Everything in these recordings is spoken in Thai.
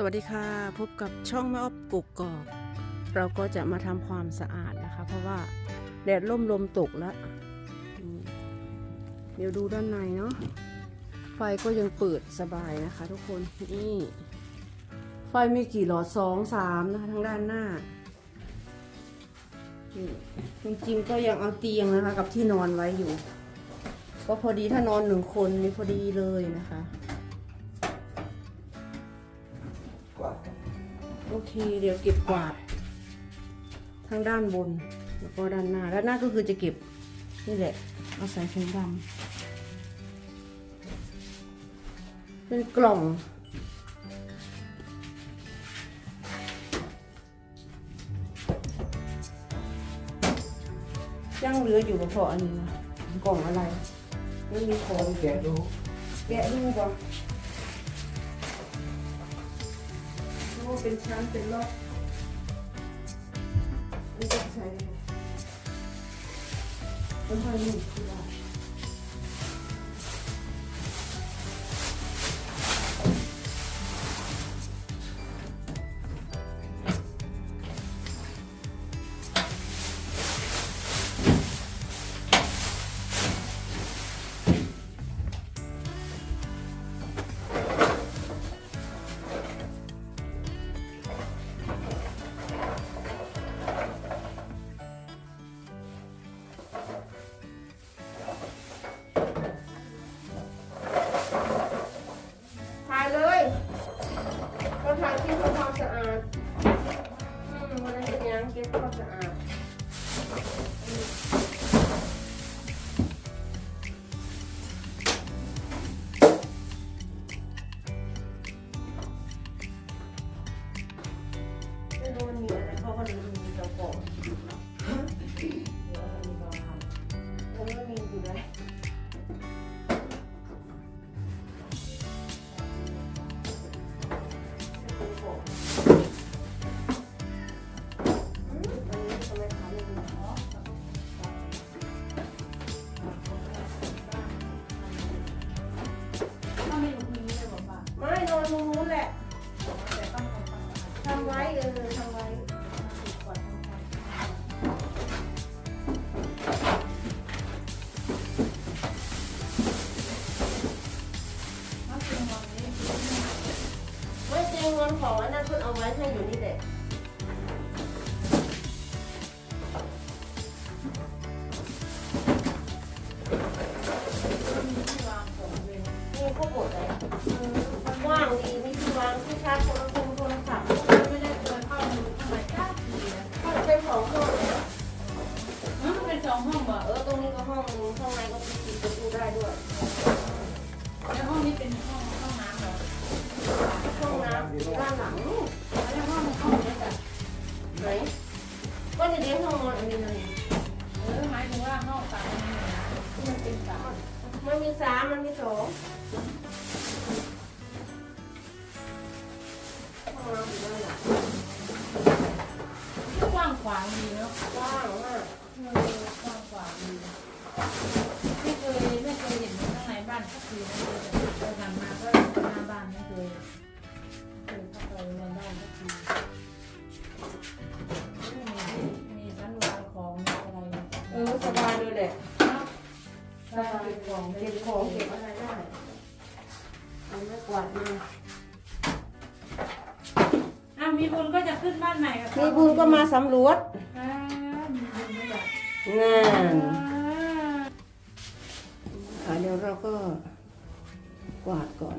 สวัสดีค่ะ พบกับช่องแม่อบกุกกอก เราก็จะมาทำความสะอาดนะคะ เพราะว่าแดดล่มลมตกแล้ว เดี๋ยวดูด้านในเนาะไฟก็ยังเปิดสบายนะคะ ทุกคนนี่ไฟมีกี่หลอดสองสามนะคะทางด้านหน้าจริงๆก็ยังเอาเตียงนะคะ กับที่นอนไว้อยู่ ก็พอดีถ้านอนหนึ่งคนนี่พอดีเลยนะคะ เค เดี๋ยวเก็บกวาดทางด้านบนแล้วก็ด้านหน้า ด้านหน้าก็คือจะเก็บนี่แหละ เอาใส่ถุงดำเป็นกล่องยังเหลืออยู่กับพออันนี้นะกล่องอะไรไม่มีของแกะดู แกะดูก่ อนโอ้เป็นชั้นเป็นรอบไม่ต้องใช้ได้ไหมมันห้อยนี่คือว่า ความสะอาดอืมวันนี้เป็นยังเก็บความสะอาดำไว้เออทำไว้ไม่จริงเงินของอันนั้นเพิ่นเอาไว้ให้อยู่นี่แหละนี่ก็หมดเลยมันว่ องห้องบ่เออตรงนี้ก็ห้องนึงข้างในก็ปิดประตูได้ด้วยแล้วห้องนี้เป็นห้องห้องน้ำเหรอห้องน้ำด้านหลังแล้วห้องห้องนี้แบบไหนก็ในเลี้ยงห้องนอนอันนี้เลยเออหมายถึงว่าห้องสามนี่นะที่มันเป็นสามมันมีสามมันมีสองห้องน้ำอยู่ด้านหลังกว้างขวางดีเนาะกว้างมาก เออกว้างขวาดีไม่เคยไม่เคยเห็นข้างในบ้านสักทีนะเคยผ่านมาก็หน้าบ้านไม่เคยเคยเข้าไปในบ้านสักทีมีมีชั้นวางของอะไรเออสบายเลยแหละสบายเก็บของเก็บของเก็บอะไรได้เอาไม่กวาดมาอ้าวมีบุญก็จะขึ้นบ้านใหม่กับมีบุญก็มาสำรวจ งานอ่าอะเดี๋ยวเราก็กวาดก่อน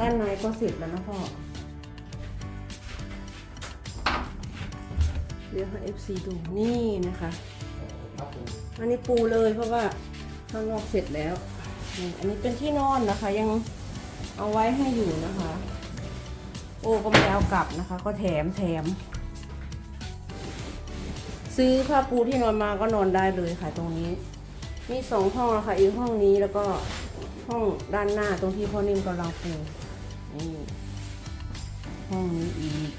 ด้านในก็เสร็จแล้วนะพ่อ เดี๋ยวให้ FC ดูนี่นะคะ อันนี้ปูเลยเพราะว่าข้างนอกเสร็จแล้ว อันนี้เป็นที่นอนนะคะ ยังเอาไว้ให้อยู่นะคะ โอ้ก็ไม่เอากลับนะคะ ก็แถมแถม ซื้อผ้าปูที่นอนมาก็นอนได้เลยค่ะตรงนี้ มีสองห้องนะคะอีกห้องนี้แล้วก็ห้องด้านหน้าตรงที่พ่อนิ่มกำลังปู นี่ห้องนี้อีก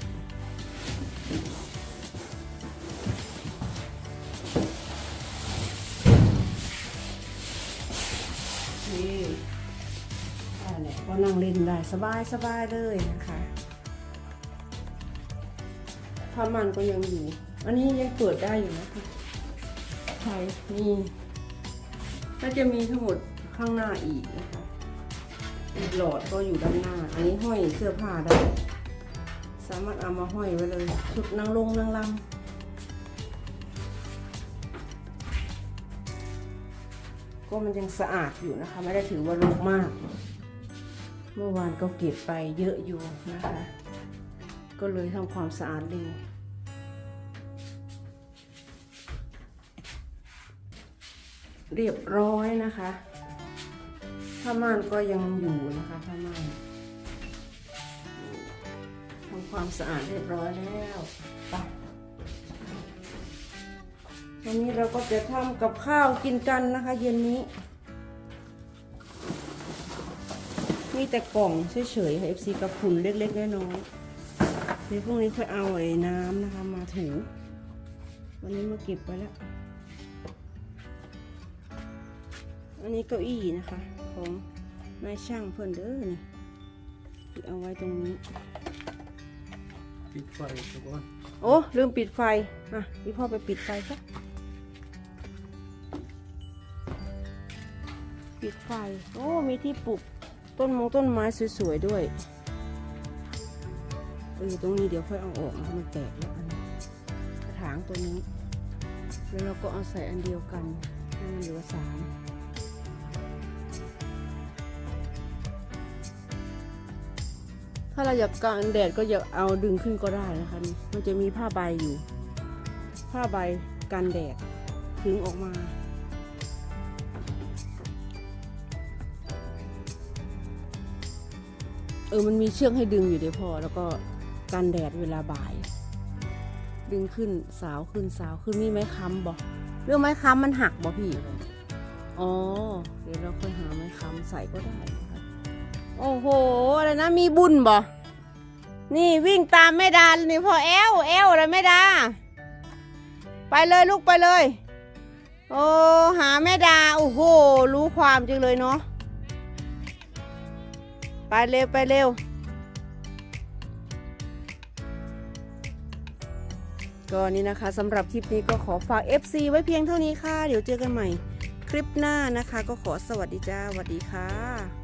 นี่อ่เนี่ยก็นั่งเล่นได้สบายสบายเลยนะคะผ้ามันก็ยังอยู่ อันนี้ยังเปิดได้อยู่นะคะใช่นี่ก็จะมีทั้งหมดข้างหน้าอีกนะคะ อีกหลอดก็อยู่ด้านหน้า อันนี้ห้อยเสื้อผ้าได้ สามารถเอามาห้อยไว้เลย ชุดนางลงนางลำก็มันยังสะอาดอยู่นะคะ ไม่ได้ถือว่ารกมาก เมื่อวานก็เก็บไปเยอะอยู่นะคะ ก็เลยทำความสะอาดเร็วเรียบร้อยนะคะ ผ้าม่านก็ยังอยู่นะคะผ้าม่านทำความสะอาดเรียบร้อยแล้วไปวันนี้เราก็จะทำกับข้าวกินกันนะคะ เย็นนี้ มีแต่กล่องเฉยๆค่ะ FC กระพุนเล็กๆน้อยๆเดี๋ยวพรุ่งนี้ค่อยเอาไอ้น้ำนะคะ มาถู วันนี้มาเก็บไว้แล้ว อันนี้เก้าอี้นะคะ ของนายช่างเพิ่นเด้อนี่ที่เอาไว้ตรงนี้ ปิดไฟทุกคนโอ้ลืมปิดไฟอะพี่พ่อไปปิดไฟครับปิดไฟ โอ้ มีที่ปลูกต้นมงต้นไม้สวยๆด้วยเออตรงนี้เดี๋ยวค่อยเอาออกนะมันแตกแล้วอันนี้กระถางตัวนี้ แล้วเราก็เอาใส่อันเดียวกันให้มันเหลือสามาเราอยากกางแดดก็อยากเอาดึงขึ้นก็ได้นะคะ มันจะมีผ้าใบอยู่ ผ้าใบกันแดดถึงออกมาเออ มันมีเชือกให้ดึงอยู่เดี๋ยวพอ แล้วก็กันแดดเวลาบ่าย ดึงขึ้นสาวขึ้นสาวขึ้นมีไม้ค้ำบอกเรื่องไม้ค้ำมันหักบ่พี่ อ๋อ เดี๋ยวเราค่อยหาไม้ค้ำใส่ก็ได้ โอ้โห อะไรนะ มีบุญบ่ นี่วิ่งตามแม่ดานี่พอแอลแอลอะไรแม่ดา ไปเลยลูกไปเลย โอ้หาแม่ดา โอ้โห รู้ความจังเลยเนาะ ไปเร็วไปเร็ว ก็นี่นะคะสำหรับคลิปนี้ก็ขอฝาก FC ไว้เพียงเท่านี้ค่ะ เดี๋ยวเจอกันใหม่ คลิปหน้านะคะ ก็ขอสวัสดีจ้าสวัสดีค่ะ